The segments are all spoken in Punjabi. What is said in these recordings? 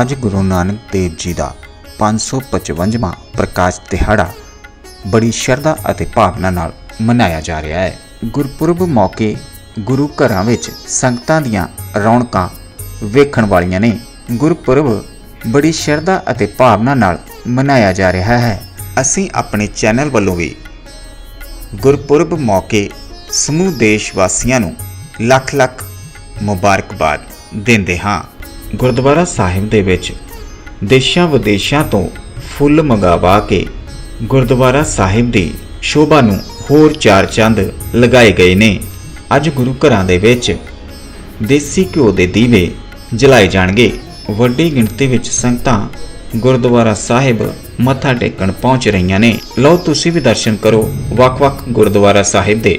ਅੱਜ ਗੁਰੂ ਨਾਨਕ ਦੇਵ ਜੀ ਦਾ 555ਵਾਂ ਪ੍ਰਕਾਸ਼ ਦਿਹਾੜਾ ਬੜੀ ਸ਼ਰਧਾ ਅਤੇ ਭਾਵਨਾ ਨਾਲ ਮਨਾਇਆ ਜਾ ਰਿਹਾ ਹੈ। ਗੁਰਪੁਰਬ ਮੌਕੇ ਗੁਰੂ ਘਰਾਂ ਵਿੱਚ ਸੰਗਤਾਂ ਦੀਆਂ ਰੌਣਕਾਂ ਵੇਖਣ ਵਾਲੀਆਂ ਨੇ। ਗੁਰਪੁਰਬ ਬੜੀ ਸ਼ਰਧਾ ਅਤੇ ਭਾਵਨਾ ਨਾਲ ਮਨਾਇਆ ਜਾ ਰਿਹਾ ਹੈ। ਅਸੀਂ ਆਪਣੇ ਚੈਨਲ ਵੱਲੋਂ ਵੀ ਗੁਰਪੁਰਬ ਮੌਕੇ ਸਮੂਹ ਦੇਸ਼ ਵਾਸੀਆਂ ਨੂੰ ਲੱਖ ਲੱਖ ਮੁਬਾਰਕਬਾਦ ਦਿੰਦੇ ਹਾਂ। ਗੁਰਦੁਆਰਾ ਸਾਹਿਬ ਦੇ ਵਿੱਚ ਦੇਸ਼ਾਂ ਵਿਦੇਸ਼ਾਂ ਤੋਂ ਫੁੱਲ ਮੰਗਵਾ ਕੇ ਗੁਰਦੁਆਰਾ ਸਾਹਿਬ ਦੀ ਸ਼ੋਭਾ ਨੂੰ ਹੋਰ ਚਾਰ ਚੰਦ ਲਗਾਏ ਗਏ ਨੇ। ਅੱਜ ਗੁਰੂ ਘਰਾਂ ਦੇ ਵਿੱਚ ਦੇਸੀ ਘਿਓ ਦੇ ਦੀਵੇ ਜਲਾਏ ਜਾਣਗੇ। ਵੱਡੀ ਗਿਣਤੀ ਵਿੱਚ ਸੰਗਤਾਂ ਗੁਰਦੁਆਰਾ ਸਾਹਿਬ ਮੱਥਾ ਟੇਕਣ ਪਹੁੰਚ ਰਹੀਆਂ ਨੇ। ਲਓ ਤੁਸੀਂ ਵੀ ਦਰਸ਼ਨ ਕਰੋ ਵੱਖ-ਵੱਖ ਗੁਰਦੁਆਰਾ ਸਾਹਿਬ ਦੇ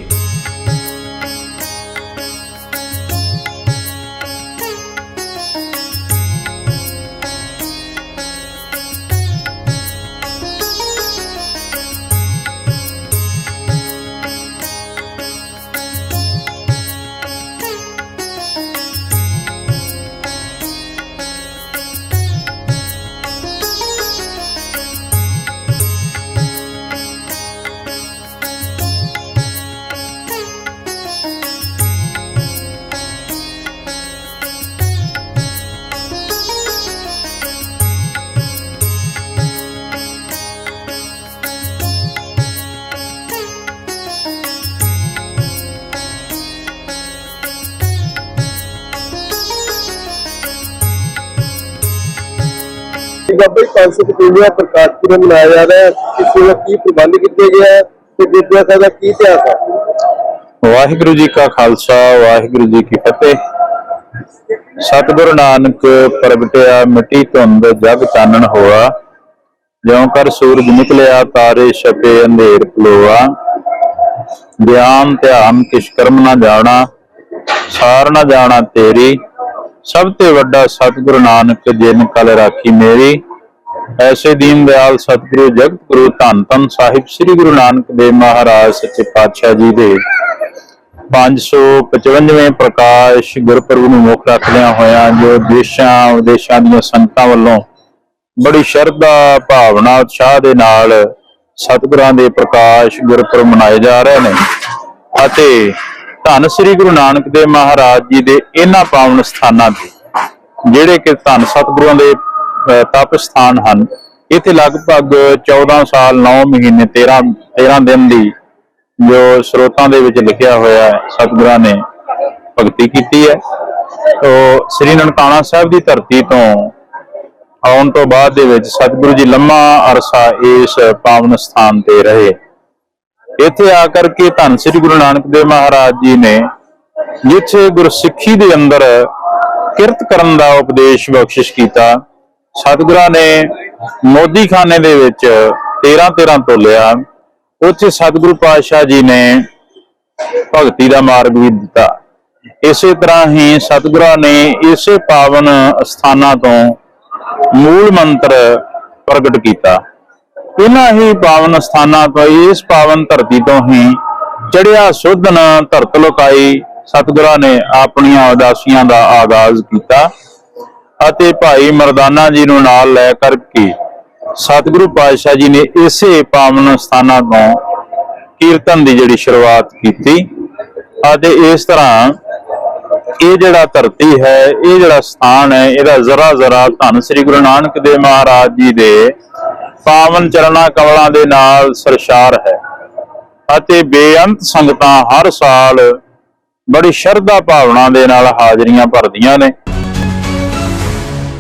ਬਾਬਾ ਜੀ 555 ਪ੍ਰਕਾਸ਼ ਪੁਰਬ ਮਨਾਇਆ ਜਾ ਰਿਹਾ ਹੈ। ਇਸ ਨੂੰ ਕੀ ਪ੍ਰਬੰਧ ਕੀਤੇ ਗਏ ਹੈ ਤੇ ਗੁਰਦੁਆਰਾ ਸਾਹਿਬ ਦਾ ਕੀ ਇਤਿਹਾਸ ਹੈ ਵਾਹਿਗੁਰੂ ਜੀ ਕਾ ਖਾਲਸਾ, ਵਾਹਿਗੁਰੂ ਜੀ ਕੀ ਫਤਿਹ। ਸਤਿਗੁਰੂ ਨਾਨਕ ਪ੍ਰਗਟਿਆ ਮਿੱਟੀ ਧੁੰਦ ਜਗ ਚਾਨਣ ਹੋਆ। ਜਿਉ ਕਰ ਸੂਰਜ ਨਿਕਲਿਆ, ਤਾਰੇ ਛਪੇ, ਅੰਧੇਰ ਖਲੋਆ। ਗਿਆਨ, ਧਿਆਨ ਕਿਛ ਕਰਮ ਨਾ ਜਾਣਾ, ਸਾਰ ਨਾ ਜਾਣਾ ਤੇਰੀ। ਸਭ ਤੇ ਵੱਡਾ ਸਤਿਗੁਰੂ ਨਾਨਕ ਜਿਨ ਕਲ ਰਾਖੀ ਮੇਰੀ। ਐਸੇ ਦੀਨ ਦਿਆਲ ਸਤਿਗੁਰੂ ਜਗਤ ਗੁਰੂ ਧੰਨ ਧੰਨ ਸਾਹਿਬ ਸ੍ਰੀ ਗੁਰੂ ਨਾਨਕ ਦੇਵ ਮਹਾਰਾਜ ਸੱਚੇ ਪਾਤਸ਼ਾਹ ਜੀ ਦੇ। 555ਵੇਂ ਪ੍ਰਕਾਸ਼ ਗੁਰਪੁਰਬ ਨੂੰ ਮੁੱਖ ਰੱਖਦਿਆਂ ਹੋਇਆਂ, ਜੋ ਦੇਸ਼ਾਂ ਵਿਦੇਸ਼ਾਂ ਦੀਆਂ ਸੰਗਤਾਂ ਵੱਲੋਂ ਬੜੀ ਸ਼ਰਧਾ, ਭਾਵਨਾ, ਉਤਸ਼ਾਹ ਦੇ ਨਾਲ ਸਤਿਗੁਰਾਂ ਦੇ ਪ੍ਰਕਾਸ਼ ਗੁਰਪੁਰਬ ਮਨਾਏ ਜਾ ਰਹੇ ਨੇ। ਅਤੇ ਧੰਨ ਸ੍ਰੀ ਗੁਰੂ ਨਾਨਕ ਦੇਵ ਮਹਾਰਾਜ ਜੀ ਦੇ ਇਹਨਾਂ ਪਾਵਨ ਸਥਾਨਾਂ ਤੇ, ਜਿਹੜੇ ਕਿ ਧੰਨ ਸਤਿਗੁਰਾਂ ਦੇ ਤਪ ਸਥਾਨ ਹਨ। ਇੱਥੇ ਲਗਭਗ 14 ਸਾਲ 9 ਮਹੀਨੇ 13 13 ਦਿਨ ਦੀ ਜੋ ਸਰੋਤਾਂ ਦੇ ਵਿੱਚ ਲਿਖਿਆ ਹੋਇਆ ਹੈ, ਸਤਿਗੁਰਾਂ ਨੇ ਭਗਤੀ ਕੀਤੀ ਹੈ। ਤੋ ਸ੍ਰੀ ਨਨਕਾਣਾ ਸਾਹਿਬ ਦੀ ਧਰਤੀ ਤੋਂ ਆਉਣ ਤੋਂ ਬਾਅਦ ਦੇ ਵਿੱਚ ਸਤਿਗੁਰੂ ਜੀ ਲੰਮਾ ਅਰਸਾ ਇਸ ਪਾਵਨ ਸਥਾਨ ਤੇ ਰਹੇ। ਇੱਥੇ ਆ ਕਰਕੇ ਧੰਨ ਸ੍ਰੀ ਗੁਰੂ ਨਾਨਕ ਦੇਵ ਮਹਾਰਾਜ ਜੀ ਨੇ ਜਿੱਥੇ ਗੁਰਸਿੱਖੀ ਦੇ ਅੰਦਰ ਕਿਰਤ ਕਰਨ ਦਾ ਉਪਦੇਸ਼ ਬਖਸ਼ਿਸ਼ ਕੀਤਾ, ਸਤਿਗੁਰਾਂ ਨੇ ਮੋਦੀਖਾਨੇ ਦੇ ਵਿੱਚ 13 13 ਤੋਲਿਆ। ਉੱਥੇ ਸਤਿਗੁਰੂ ਪਾਤਸ਼ਾਹ ਜੀ ਨੇ ਭਗਤੀ ਦਾ ਮਾਰਗ ਵੀ ਦਿੱਤਾ। ਇਸੇ ਤਰ੍ਹਾਂ ਹੀ ਸਤਿਗੁਰਾਂ ਨੇ ਇਸੇ ਪਾਵਨ ਸਥਾਨਾਂ ਤੋਂ ਮੂਲ ਮੰਤਰ ਪ੍ਰਗਟ ਕੀਤਾ। ਇਹਨਾਂ ਹੀ ਪਾਵਨ ਸਥਾਨਾਂ ਤੋਂ, ਇਸ ਪਾਵਨ ਧਰਤੀ ਤੋਂ ਹੀ ਚੜਿਆ ਸੁਧਨ ਧਰਤ ਲੋਕਾਈ, ਸਤਿਗੁਰਾਂ ਨੇ ਆਪਣੀਆਂ ਉਦਾਸੀਆਂ ਦਾ ਆਗਾਜ਼ ਕੀਤਾ ਅਤੇ ਭਾਈ ਮਰਦਾਨਾ ਜੀ ਨੂੰ ਨਾਲ ਲੈ ਕਰਕੇ ਸਤਿਗੁਰੂ ਪਾਤਸ਼ਾਹ ਜੀ ਨੇ ਇਸੇ ਪਾਵਨ ਸਥਾਨਾਂ ਤੋਂ ਕੀਰਤਨ ਦੀ ਜਿਹੜੀ ਸ਼ੁਰੂਆਤ ਕੀਤੀ ਅਤੇ ਇਸ ਤਰ੍ਹਾਂ ਇਹ ਜਿਹੜਾ ਧਰਤੀ ਹੈ, ਇਹ ਜਿਹੜਾ ਸਥਾਨ ਹੈ, ਇਹਦਾ ਜ਼ਰਾ ਜ਼ਰਾ ਧੰਨ ਸ੍ਰੀ ਗੁਰੂ ਨਾਨਕ ਦੇਵ ਮਹਾਰਾਜ ਜੀ ਦੇ ਪਾਵਨ ਚਰਣਾ ਕਮਲਾਂ ਦੇ ਨਾਲ ਸਰਸ਼ਾਰ ਹੈ ਅਤੇ ਬੇਅੰਤ ਸੰਗਤਾਂ ਹਰ ਸਾਲ ਬੜੀ ਸ਼ਰਧਾ ਭਾਵਨਾ ਦੇ ਨਾਲ ਹਾਜ਼ਰੀਆਂ ਭਰਦੀਆਂ ਨੇ।